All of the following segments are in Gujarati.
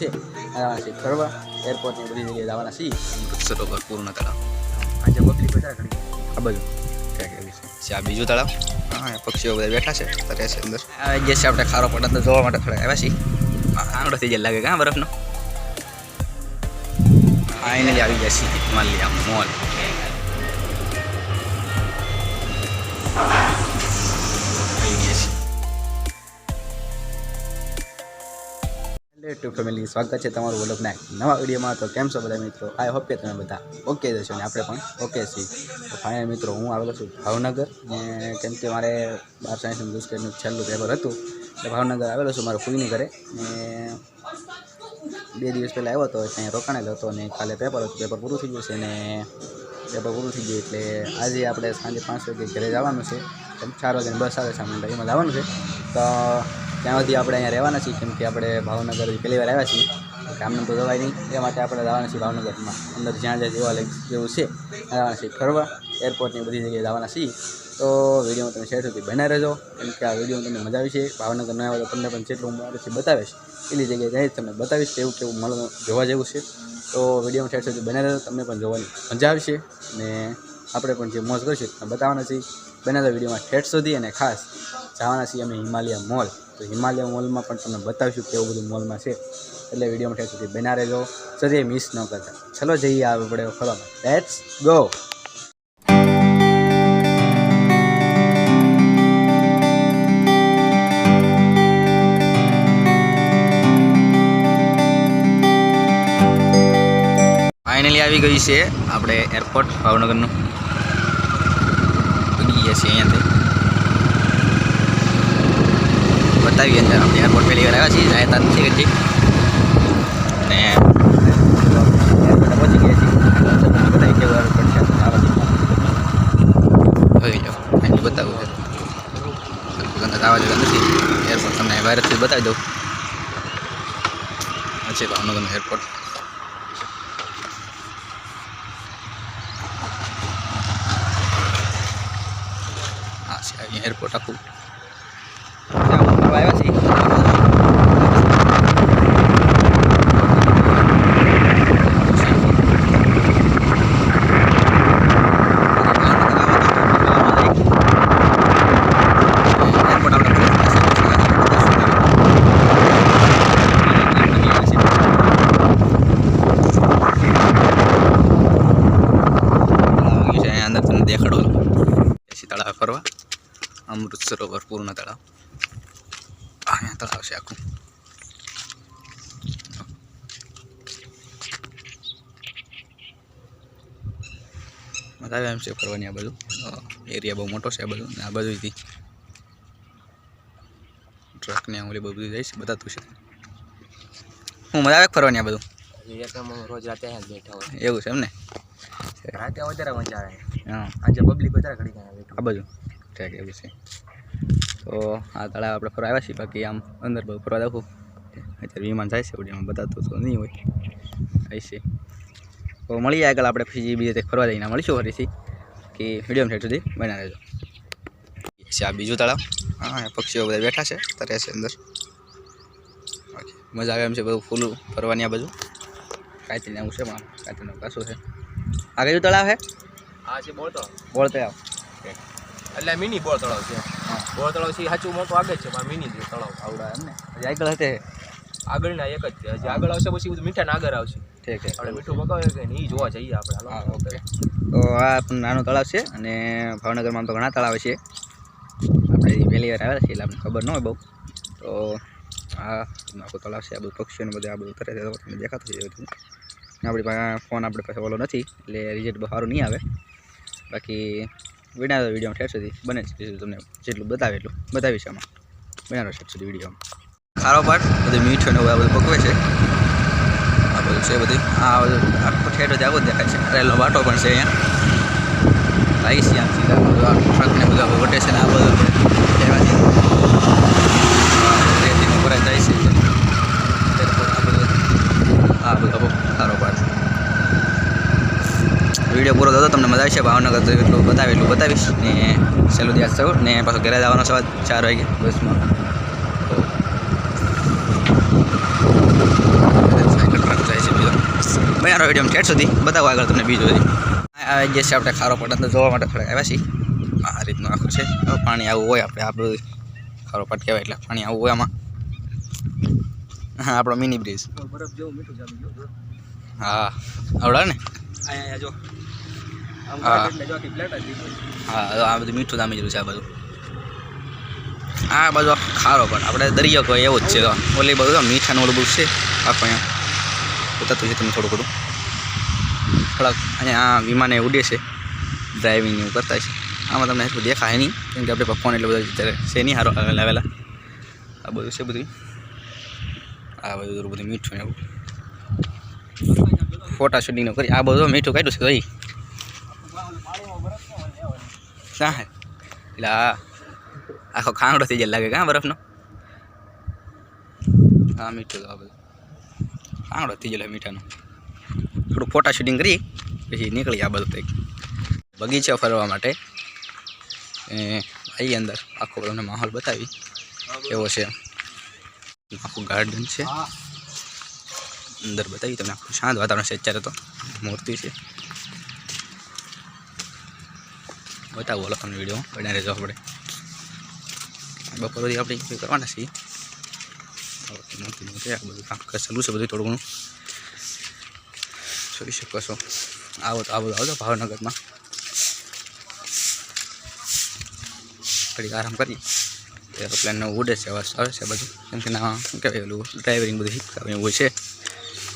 છે. જવાના છીએ ફરવા એરપોર્ટની બધી જગ્યાએ જવાના છીએ. સરોવર પૂર્ણ તળાવ. આજે બકરી ઘડી આ બાજુ. આ બીજું તળાવ? હા પક્ષીઓ બધા બેઠા છે. તરે છે અંદર. આ જે છે આપણે ખારો પડે અંદર જોવા માટે થોડા આવ્યા છીએ. આંગળો થઈ જાય લાગે કાં બરફનો. ફાઇનલી આવી ગયા છીએ. હિમાલયા મોલ ટુ ફેમિલી સ્વાગત છે તમારું એક નવા વિડીયોમાં. તો કેમ છો બધા મિત્રો? આઈ હોપ કે તમે બધા ઓકે જશો ને આપણે પણ ઓકે છીએ. ફાઇનલ મિત્રો, હું આવેલો છું ભાવનગર ને કેમ કે મારે બાર સાયન્સ ગુસ્કેટનું છેલ્લું પેપર હતું. એટલે ભાવનગર આવેલો છું મારા ફૂઈની ઘરે ને બે દિવસ પહેલાં આવ્યો હતો ત્યાં રોકાણેલો હતો અને કાલે પેપર હતું, પેપર પૂરું થઈ ગયું છે ને પેપર પૂરું થઈ ગયું એટલે આજે આપણે સાંજે પાંચ વાગે ઘરે જવાનું છે. ચાર વાગ્યાની બસ આવે એટલે એમાં જવાનું છે. તો ત્યાં આપણે અહીંયા રહેવાના છીએ, કેમ કે આપણે ભાવનગર પહેલી વાર આવ્યા છીએ કામને તો જવાય નહીં, એ માટે આપણે જવાના છીએ ભાવનગરમાં. અંદર જ્યાં જ્યાં જેવા લાઈક જેવું છે જવાના છીએ. ફરવા એરપોર્ટની બધી જગ્યાએ જવાના છીએ. તો વીડિયો તમે શેર સુધી બના રહેજો, કેમ કે આ વીડિયો તમને મજા આવી છે. ભાવનગર ન આવે તો તમને પણ જેટલું હું મારેથી બતાવીશ. એટલી જગ્યાએ જઈ તમને બતાવીશ કેવું કેવું મળે, જોવા જેવું છે. તો વિડીયોમાં શેર સુધી બના રહેજો, તમને પણ જોવાની મજા આવશે. અને આપણે પણ જે મોજ કરીશું તમને બતાવવાના છીએ. બનેલા વિડીયોમાં ઠેઠ સુધી અને ખાસ જવાના છીએ અમે હિમાલય મોલ. તો હિમાલય મોલમાં પણ તમને બતાવીશું કેવું બધું મોલમાં છે. એટલે વિડીયોમાં ઠેઠ સુધી બના રહેજો. સજે મિસ ન કરતા. ચલો જઈએ આવે પડે ફરવામાં લેટ્સ ગો ફાઇનલી આવી ગઈ છે આપણે એરપોર્ટ ભાવનગરનું. ગયા છીએ અહીંયાથી. બતાવીએ અંદર આપણે એરપોર્ટ પહેલી વાર આવ્યા છીએ જાહેરાત નથી કરતી અને પહોંચી ગયા છીએ. બતાવી આવવા જેવું નથી. એરપોર્ટ તમને વાયરસથી બતાવી દઉં. છે ભાવનગરનું એરપોર્ટ અહીંયા એરપોર્ટ આખું ત્યાં ફરવા આવ્યા છીએ એરપોર્ટ આપણે તળાવ છે અહીંયા અંદર તમને દેખાડો પછી તળાવ ફરવા અમૃત સરોવર પૂર્ણ તળાવ અહીંયા તળાવ છે આખું મજા આવે એમ છે ફરવાની આ બધું એરિયા બહુ મોટો છે આ બધું ને આ બધુંથી ટ્રકને ઓલી બધું જાય છે બતાતું છે. હું મજા આવે ફરવાની આ બધું રોજ રાતે બેઠા હોય. એવું છે એમ ને? રાતે વધારે મજા આવે. હા. આજે પબ્લિક વધારે ઘડી આ બાજુ. ઠીક એવું છે. તો આ તળાવ આપણે ફરવા આવ્યા છીએ. બાકી આમ અંદર બહુ ફરવા દાખવું અત્યારે વિમાન જાય છે ઓડિયામાં બતાતું તો નહીં હોય. આવી છે. તો મળીએ આગળ આપણે ફીજી બીજે કંઈક ફરવા જઈને મળીશું ફરીથી કે મીડિયમ સાઈડ સુધી બના રહેજો. આ બીજું તળાવ? હા પક્ષીઓ બધા બેઠા છે તરે છે અંદર. મજા આવે એમ છે બધું ફૂલું ફરવાની આ બધું કાંઈ આવું છે પણ કાંઈનું કાશું છે. આ કયું તળાવ છે? આ છે બોળ તળાવ. બોળ તળાવ. એટલે મિની બોળ તળાવ છે. હા. બોળ તળાવ છે સાચું મોટું આગળ છે પણ મિની તળાવ. આવડા એમ ને. આગળ હશે આગળના એક જ છે. આગળ આવશે પછી બધું મીઠા આગળ આવશે. ઠીક છે. આપણે મીઠું પકાવે કે નહીં જોવા જઈએ આપણે હા. ઓકે. તો આ પણ નાનો તળાવ છે અને ભાવનગરમાં તો ઘણા તળાવ છે. આપણે પહેલી વાર આવ્યા છીએ એટલે આપણને ખબર ન હોય બહુ. તો આ આખું તળાવ છે આ બધું પક્ષીઓને બધું આ બધું તરે છે. તમને દેખાતું છે બધું. આપણી પાસે ફોન આપણી પાસે ઓલો નથી એટલે રિઝલ્ટ બહુ સારું નહીં આવે. બાકી વીડિયો વિડીયોમાં ઠેર સુધી બને છે. તમને જેટલું બતાવે એટલું બતાવીશ આમાં. બનાવો ઠેર સુધી વિડીયોમાં. ખારો પાટ બધું મીઠું ને આ બધું પકવે છે. આ બધું છે બધી. આ આખું ઠેઠ જ આવું દેખાય છે. રેલનો વાટો પણ છે અહીંયા. લાગી છે આમ સીધા. બધું આ ટ્રક ને બધું વટે છે ને આ બધું જાય છે. આ બધું આ બધો પાટ વીડિયો પૂરો થતો તમને મજા આવશે. ભાવનગર તો એટલું બતાવે એટલું બતાવીશ. ને સહેલું દિવસ થયું ને પાછું ઘરે જવાનો સવાર ચાર વાગે. બસમાં તો બનારો વીડિયો છેટ સુધી બતાવો આગળ તમને બીજું જે છે આપણે ખારો પાટ અંદર જોવા માટે થોડા આવ્યા છીએ. આ રીતનું આખું છે. પાણી આવું હોય આપણે, આ બધું ખારો પટ કહેવાય એટલે પાણી આવું હોય આમાં. હા, આપણો મિની બ્રિજ હા, આવડે ને? હા. આ બધું મીઠું જામી જેવું છે, આ બધું. આ બાજુ ખારો પણ આપણે દરિયો કોઈ એવો જ છે. ઓલી બધું મીઠાનું ઓલું બધું છે, આખો અહીંયા. બતાતું છે તમને થોડું થોડું થોડાક અહીંયા આ વિમાને ઉડે છે ડ્રાઇવિંગ એવું કરતા છે આમાં તમને એટલું દેખાય નહીં, કેમ કે આપણે ફોન એટલે બધા અત્યારે છે નહીં સારો લાવેલા આ બધું છે બધું. આ બધું બધું મીઠું ને એવું. ફોટા શૂટિંગ કરી, આ બધું મીઠું કાઢ્યું છે ભાઈ. ક્યાં એટલે આખો ખાંગડો થઈ જાય લાગે કાં બરફનો? હા, મીઠું આ બધું. ખાંગડો થઈ જાય મીઠાનો. થોડું ફોટા શૂટિંગ કરી, પછી નીકળી આ બધું કંઈક. બગીચા ફરવા માટે. આવી અંદર, આખો તમને માહોલ બતાવી. એવો છે. આખું ગાર્ડન છે. અંદર બતાવી તમને આખું શાંત વાતાવરણ છે અત્યારે તો. મૂર્તિ છે. બતાવો તમને વીડિયો બનાવી રહેજો આપણે. બપોર સુધી આપણે કરવાના છીએ. મૂર્તિ મૂર્તિ આ બધું કામ ચાલુ છે બધું થોડું ઘણું. જોઈ શકો છો. આવો તો આવો આવજો ભાવનગરમાં. ઘડીક આરામ કરી એરોપ્લેનનો ઉડે છે અવાજ આવે છે બધું. કેમ કે ના શું કહેવાય પેલું ડ્રાઇવરિંગ બધું એવું હોય છે.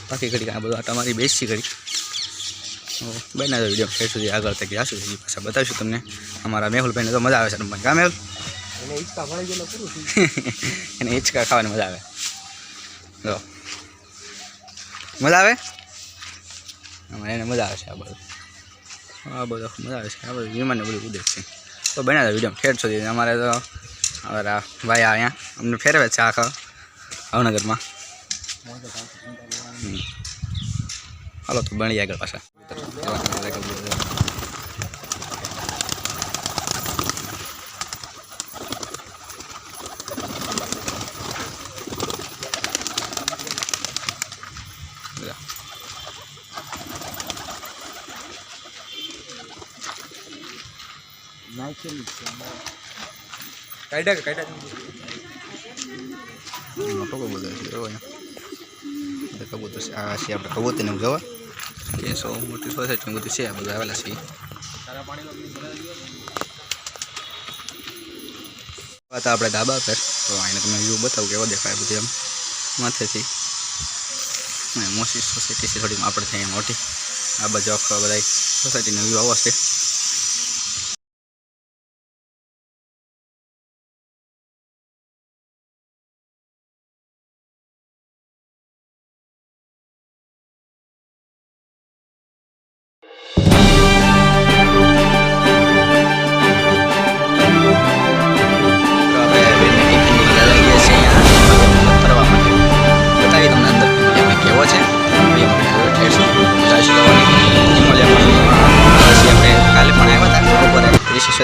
બાકી ઘડી આ બધું આ તમારી બેસી ઘડી બનાવ્યો વીડિયો ફેર સુધી આગળ તક ગયા હજી પાછા બતાવીશું તમને. અમારા મેહુલભાઈને તો મજા આવે છે રમવાની. કા મેહુલ? થઈ. એને હિંચકા ખાવાની મજા આવે. જો મજા આવે? અમારે એને મજા આવે છે આ બધું. આ બધું મજા આવે છે. આ બધું વિમાનને બધું ઉડે છે. તો બનાવ્યો વીડિયો ફેર સુધી. અમારે તો અમારા ભાઈ અહીંયા અમને ફેરવે છે આખા ભાવનગરમાં. હાલો, તો બની આગળ પાછા. કાઢ્યા કે કાઢ્યા? મોટો કબૂતર છે એવો અહીંયા. બધા કબૂતર છે. આ છે આપણે કબૂતરને જોવા. કે સો મોટી સોસાયટી બધું છે આ બધા આવેલા છે. વાત આપણે ધાબા પર. તો આને તમને વ્યૂ બતાવું કેવો દેખાય બધું એમ. માથેથી. મોસી સોસાયટી છે થોડી આપણે ત્યાં મોટી. આ બાજુ આખો બધા સોસાયટીનો વ્યૂ આવો છે.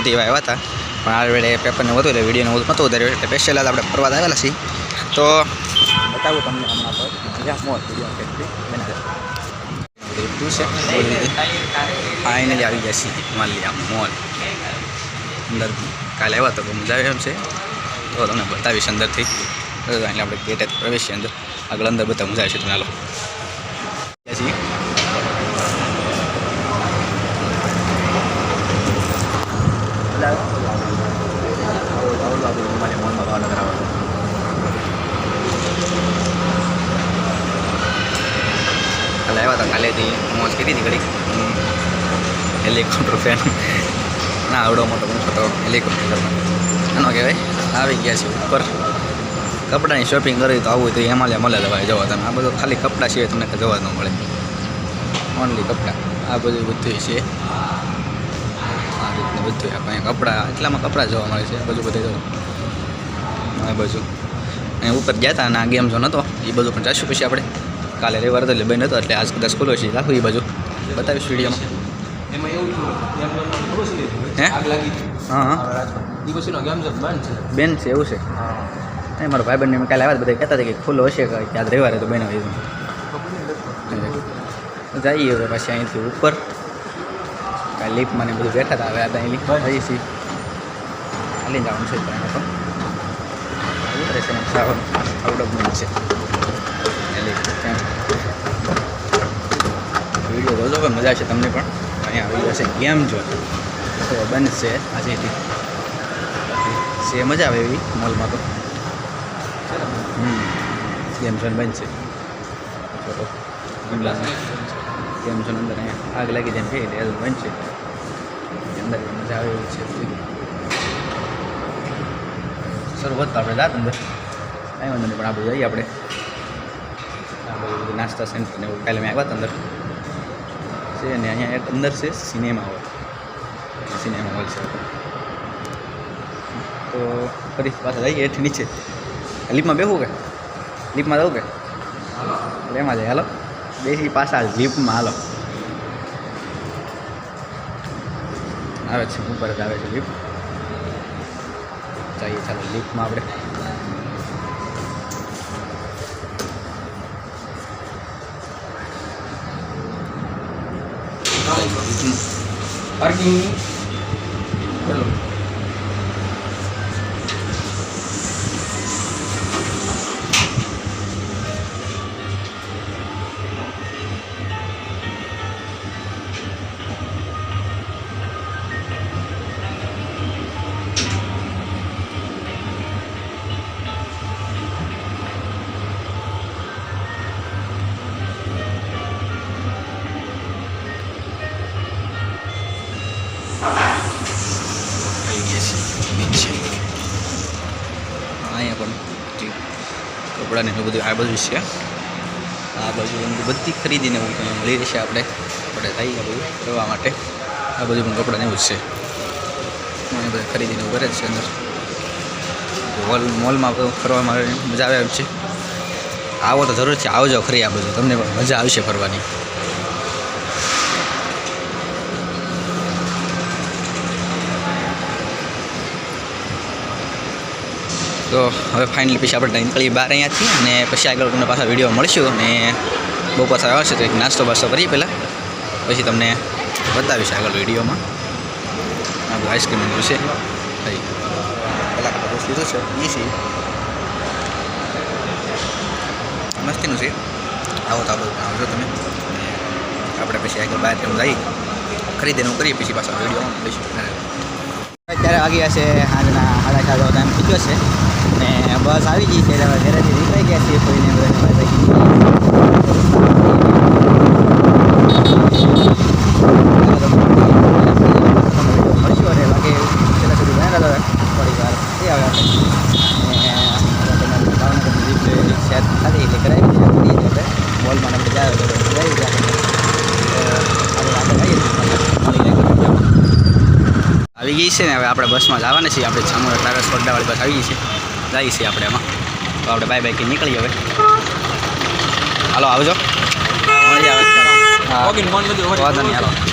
સુધી એવા આવ્યા હતા. પણ આ વેળે પેપરને વધુ એટલે વિડીયોને વધુ નહોતું ઉતાર્યું એટલે સ્પેશિયલ આપણે ફરવા આવેલા છીએ. તો બતાવું તમને હમણાં પર જ્યાં મોત વીડિયો બધું છે ફાઇનલી આવી ગયા છીએ. માલિયા મોલ. અંદર કાલે આવ્યા તો મજા આવે એમ છે. તો તમને બતાવીશ અંદરથી. આપણે ગેટ પ્રવેશીએ અંદર. આગળ અંદર બધા મજા આવશે. તમને હાલો છીએ કાલે આવ્યા હતા કાલેથી મોજ કરી હતી ઘડી હેલિકોપ્ટર ફેન ના આવડો મોટો પંખો તો હેલિકોપ્ટર એનો કહેવાય આવી ગયા છે ઉપર કપડાની શોપિંગ કરી તો આવું તો એમાં લે મળે ભાઈ જવા તમે આ બધું ખાલી કપડાં સિવાય તમને જવા ન મળે ઓનલી કપડાં આ બધું બધું છે. બધું અહીંયા કપડાં એટલામાં કપડાં જોવા મળે છે બધું બધું જોવા. આ બાજુ અહીંયા ઉપર ગયા હતા અને આ ગેમ ઝોન હતો એ બધું પણ જાશું પછી આપણે. કાલે રવિવાર હતો એટલે બંધ હતો એટલે આજ કદાચ ખુલ્લો છે રાખું એ બાજુ. બતાવીશ વિડીયોમાં. એમાં એવું હે? હા હા. બેન છે એવું છે? નહીં મારો ભાઈ બંને કાલે આવ્યા બધા કહેતા હતા કે ખુલ્લો હશે કે આજ રવિવારે તો બેન આવી. જઈએ હવે પછી અહીંથી ઉપર. કાંઈ લિફ્ટમાં ને બધું બેઠા હતા, હવે હતા અહીં લિફ્ટ હજી સી ખાલી જવાનું છે ત્યાં તો ઉતરે છે ઓફ આવડકનું છે. વીડિયો જોજો પણ મજા છે તમને પણ. અહીંયા આવી જશે ગેમ જો તો બનશે આજેથી છે મજા આવે એવી મોલમાં તો. ગેમ ઝોન બનશે ગેમ ઝોન અંદર અહીંયા આગ લાગી જાય છે એટલે બનશે. અંદર મજા આવે એવી છે. શરૂઆત તો આપણે જાત અંદર. કાંઈ વાંધો નહીં પણ આ બધું જઈએ આપણે. આપણે નાસ્તા સેન્ટર ને એવું કાલે મેં આવ્યા અંદર. છે ને અહીંયા એક અંદર છે સિનેમા હોલ. સિનેમા હોલ છે. તો ફરી પાછા જઈએ હેઠ નીચે. લિફ્ટમાં બેહું કે? લિફ્ટમાં જવું કે? એમાં જાય હાલો. બેસી પાછા લિફ્ટમાં હાલો. આવે છે, ઉપર જ આવે છે લિફ્ટ જઈએ ચાલો લિફ્ટમાં આપણે. પાર્કિંગ કપડાને એવું બધું આ બધું છે. આ બાજુ બધી ખરીદીને મળી રહેશે આપણે. આપણે જઈએ આ બધું કરવા માટે. આ બધું પણ કપડાને એવું છે. અહીંયા બધા ખરીદીને એવું કરે છે અંદર. મોલ મોલમાં ફરવામાં મજા આવે એમ છે. આવો તો જરૂર છે, આવજો ખરી આ બધું તમને પણ મજા આવશે ફરવાની. તો હવે ફાઇનલી પછી આપણે નીકળીએ બહાર અહીંયાથી અને પછી આગળ તમને પાછા વીડિયો મળશું અને બહુ પાછા આવશે તો એક નાસ્તો બાસ્તો કરીએ પહેલાં. પછી તમને બતાવીશ આગળ વિડીયોમાં આ બધું આઈસ્ક્રીમ બધું છે. ભાઈ કરતાં લીધું છે એ છે મસ્તીનું છે. આવો તો આવો આવજો તમે. આપણે પછી આગળ બહાર તેમ જઈ ખરીદીનું કરીએ, પછી પાછા વિડીયોમાં મળીશું. અત્યારે વાગી છે સાંજના સાડા ચાર જેવો ટાઈમ થઈ ગયો છે. ને બસ આવી ગઈ છે. હવે ઘરેથી નીકળી ગયા છીએ કોઈને મળશું અને બાકી છેલ્લા આવે આપણે એટલે કરાવી દીધી આવી ગઈ છે ને, હવે આપણે બસમાં જવાના છીએ. આપણે ચામુંડા ટ્રાવેલ્સ વડદાવાળી બસ આવી ગઈ છે. જઈએ છીએ આપણે એમાં. તો આપણે બાય બાય નીકળીએ હવે. હાલો આવજો. મળી આવે વાંધો નહીં હાલો.